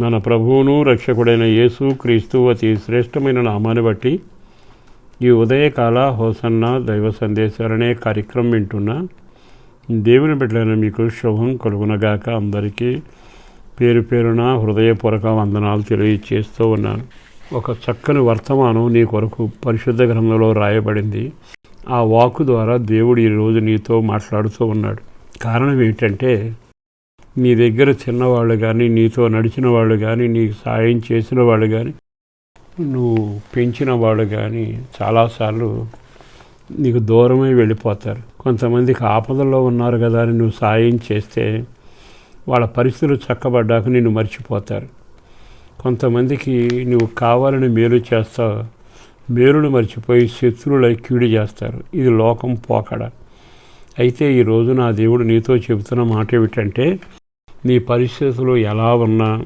మన ప్రభువును రక్షకుడైన యేసు క్రీస్తు అతి శ్రేష్టమైన నామాన్ని బట్టి ఈ ఉదయకాల హోసన్న దైవ సందేశాలనే కార్యక్రమం వింటున్న. దేవుని బిడ్డలైన మీకు శుభం కలుగునగాక అందరికీ పేరు పేరున హృదయపూర్వక వందనాలు తెలియచేస్తూ ఉన్నాను. ఒక చక్కని వర్తమానం నీ కొరకు పరిశుద్ధ గ్రంథంలో రాయబడింది. ఆ వాకు ద్వారా దేవుడు ఈరోజు నీతో మాట్లాడుతూ ఉన్నాడు. కారణం ఏంటంటే నీ దగ్గర చిన్నవాళ్ళు కానీ నీతో నడిచిన వాళ్ళు కానీ నీకు సాయం చేసిన వాళ్ళు కానీ నువ్వు పెంచిన వాళ్ళు కానీ చాలాసార్లు నీకు దూరమై వెళ్ళిపోతారు. కొంతమందికి ఆపదల్లో ఉన్నారు కదా అని నువ్వు సాయం చేస్తే వాళ్ళ పరిస్థితులు చక్కబడ్డాక నిన్ను మర్చిపోతారు. కొంతమందికి నువ్వు కావాలని మేలు చేస్తావు మేలును మర్చిపోయి శత్రువులై కీడు చేస్తారు. ఇది లోకం పోకడ. అయితే ఈరోజు నా దేవుడు నీతో చెబుతున్న మాట ఏమిటంటే నీ పరిస్థితులు ఎలా ఉన్నా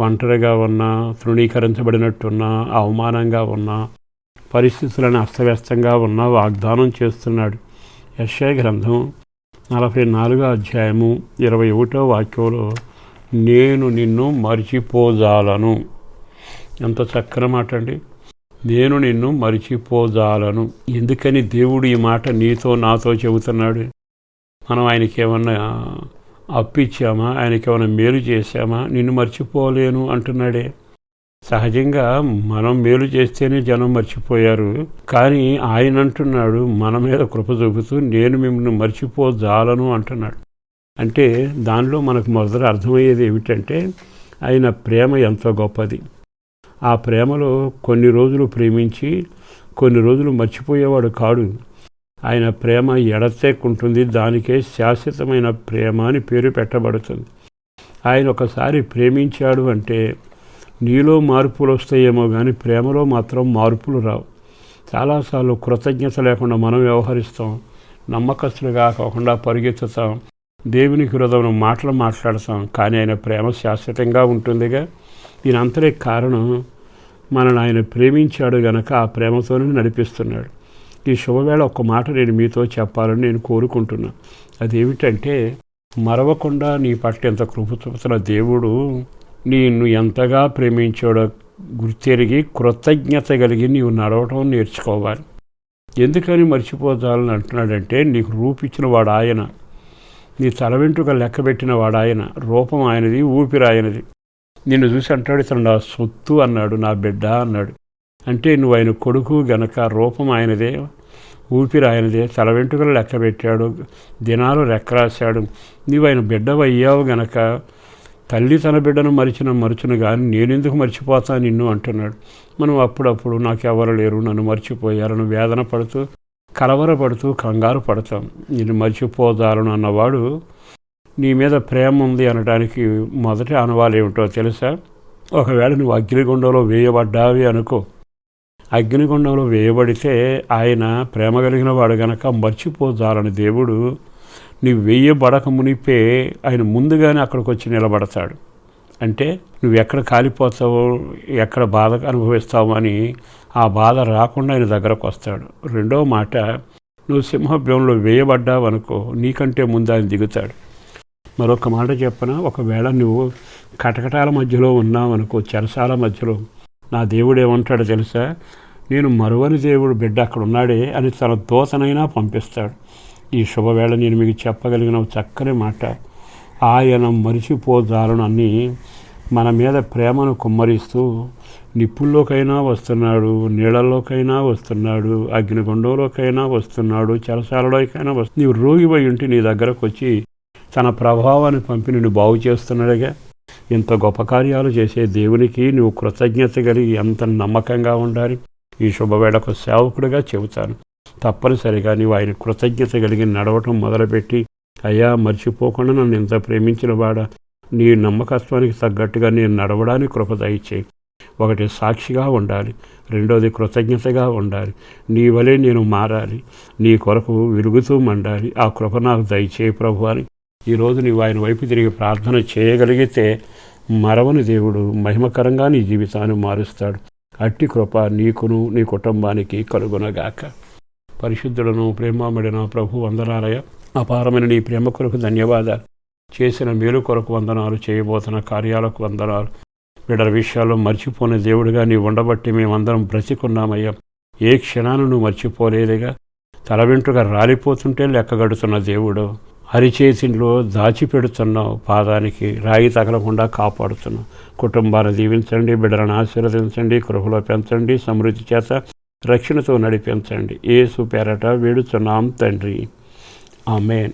ఒంటరిగా ఉన్నా తృణీకరించబడినట్టున్నా అవమానంగా ఉన్నా పరిస్థితులను అస్తవ్యస్తంగా ఉన్నా వాగ్దానం చేస్తున్నాడు. యశ్య గ్రంథం నలభై నాలుగో అధ్యాయము ఇరవై ఒకటో వాక్యంలో నేను నిన్ను మరిచిపోజాలను. ఎంత చక్కని మాట అండి. నేను నిన్ను మరిచిపోజాలను. ఎందుకని దేవుడు ఈ మాట నీతో నాతో చెబుతున్నాడు? మనం ఆయనకేమన్నా అప్పిచ్చామా? ఆయనకి ఏమైనా మేలు చేశామా? నిన్ను మర్చిపోలేను అంటున్నాడే. సహజంగా మనం మేలు చేస్తేనే జనం మర్చిపోయారు. కానీ ఆయన అంటున్నాడు మన మీద కృప చూపుతూ నేను మిమ్మల్ని మర్చిపోజాలను అంటున్నాడు. అంటే దానిలో మనకు మొదట అర్థమయ్యేది ఏమిటంటే ఆయన ప్రేమ ఎంతో గొప్పది. ఆ ప్రేమలో కొన్ని రోజులు ప్రేమించి కొన్ని రోజులు మర్చిపోయేవాడు కాడు. ఆయన ప్రేమ ఎడతెక్కుంటుంది దానికే శాశ్వతమైన ప్రేమ అని పేరు పెట్టబడుతుంది. ఆయన ఒకసారి ప్రేమించాడు అంటే నీలో మార్పులు వస్తాయేమో కానీ ప్రేమలో మాత్రం మార్పులు రావు. చాలాసార్లు కృతజ్ఞత లేకుండా మనం వ్యవహరిస్తాం నమ్మకస్తులుగా కాకుండా పరిగెత్తుతాం దేవునికి హృదయం మాటలు మాట్లాడతాం కానీ ఆయన ప్రేమ శాశ్వతంగా ఉంటుందిగా. దీని అంతరే కారణం మనల్ని ఆయన ప్రేమించాడు గనక ఆ ప్రేమతోనే నడిపిస్తున్నాడు. ఈ శుభవేళ ఒక మాట నేను మీతో చెప్పాలని నేను కోరుకుంటున్నా. అదేమిటంటే మరవకుండా నీ పట్ల ఎంత కృప చూపుతున్న దేవుడు నిన్ను ఎంతగా ప్రేమించాడో గుర్తెరిగి కృతజ్ఞత కలిగి నీవు నడవటం నేర్చుకోవాలి. ఎందుకని మర్చిపోతాలని అంటున్నాడంటే నీకు రూపిచ్చిన వాడు ఆయన నీ తల వెంట్రుక లెక్క పెట్టిన వాడు ఆయన రూపం ఆయనది ఊపిరి ఆయనది. నిన్ను చూసి అంటాడు ఇతను నా సొత్తు అన్నాడు నా బిడ్డ అన్నాడు. అంటే నువ్వు ఆయన కొడుకు గనక రూపం ఆయనదే ఊపిరి ఆయనదే తల వెంట్రుకలు లెక్క పెట్టాడు దినాలు రెక్కరాశాడు నీవు ఆయన బిడ్డవయ్యావు గనక తల్లి తన బిడ్డను మరిచిన మరుచును కానీ నేనెందుకు మర్చిపోతా నిన్ను అంటున్నాడు. మనం అప్పుడప్పుడు నాకు ఎవరు లేరు నన్ను మర్చిపోయారని వేదన పడుతూ కలవరపడుతూ కంగారు పడతాం. నేను మర్చిపోదాలను అన్నవాడు నీ మీద ప్రేమ ఉంది అనడానికి మొదటి అనువాలు ఏమిటో తెలుసా? ఒకవేళ నువ్వు అగ్నిగుండంలో వేయబడ్డావి అనుకో. అగ్నిగుండంలో వేయబడితే ఆయన ప్రేమ కలిగిన వాడు గనక మర్చిపోదాలని దేవుడు నువ్వు వేయబడక మునిపే ఆయన ముందుగానే అక్కడికి వచ్చి నిలబడతాడు. అంటే నువ్వు ఎక్కడ కాలిపోతావో ఎక్కడ బాధ అనుభవిస్తావో అని ఆ బాధ రాకుండా ఆయన దగ్గరకు వస్తాడు. రెండో మాట నువ్వు సింహభ్యంలో వేయబడ్డావు అనుకో నీకంటే ముందు ఆయన దిగుతాడు. మరొక మాట చెప్పన ఒకవేళ నువ్వు కటకటాల మధ్యలో ఉన్నావు అనుకో చెరసాల మధ్యలో నా దేవుడు ఏమంటాడో తెలుసా? నేను మరువని దేవుడు బిడ్డ అక్కడ ఉన్నాడే అని తన దోతనైనా పంపిస్తాడు. ఈ శుభవేళ నేను మీకు చెప్పగలిగిన చక్కని మాట. ఆయన మరిచిపోదాలను అన్ని మన మీద ప్రేమను కుమ్మరిస్తూ నిప్పుల్లోకైనా వస్తున్నాడు నీళ్ళల్లోకైనా వస్తున్నాడు అగ్నిగుండంలోకైనా వస్తున్నాడు చెరసాలలోకైనా వస్తు నీవు రోగిపోయి ఉంటే నీ దగ్గరకు వచ్చి తన ప్రభావాన్ని పంపి నిన్ను బాగు చేస్తున్నాడుగా ఇంత గొప్ప కార్యాలు చేసే దేవునికి నువ్వు కృతజ్ఞత కలిగి ఎంత నమ్మకంగా ఉండాలి? ఈ శుభవేళకు సేవకుడిగా చెబుతాను. తప్పనిసరిగా నీవు ఆయన కృతజ్ఞత కలిగి నడవటం మొదలుపెట్టి అయ్యా మర్చిపోకుండా నన్ను ఎంత ప్రేమించిన వాడా. నీ నమ్మకత్వానికి తగ్గట్టుగా నేను నడవడానికి కృప దయచేయి. ఒకటి సాక్షిగా ఉండాలి. రెండోది కృతజ్ఞతగా ఉండాలి. నీ వలె నేను మారాలి. నీ కొరకు వెలుగుతూ మండాలి. ఆ కృప నాకు దయచేయి ప్రభు అని ఈరోజు నీవు ఆయన వైపు తిరిగి ప్రార్థన చేయగలిగితే మరవని దేవుడు మహిమకరంగా నీ జీవితాన్ని మారుస్తాడు. అట్టి కృప నీకును నీ కుటుంబానికి కలుగునగాక. పరిశుద్ధులను ప్రేమామడిన ప్రభు వందనాలయ. అపారమైన నీ ప్రేమ కొరకు ధన్యవాదాలు. చేసిన మేలు కొరకు వందనాలు చేయబోతున్న కార్యాలకు వందనాలు. వీడల విషయాల్లో మర్చిపోని దేవుడిగా నీ ఉండబట్టి మేమందరం బ్రతికున్నామయ్యా. ఏ క్షణాన్ని నువ్వు మర్చిపోలేదుగా. తల వెంట్రుగా రాలిపోతుంటే లెక్కగడుతున్న దేవుడు. అరిచేతిలో దాచిపెడుతున్నావు పాదానికి రాయి తగలకుండా కాపాడుతున్నావు. కుటుంబాన్ని దీవించండి బిడ్డలను ఆశీర్వదించండి కృహలో పెంచండి సమృద్ధి చేత రక్షణతో నడిపించండి. ఏ పేరట వేడుచున్నాం తండ్రి. ఆమెన్.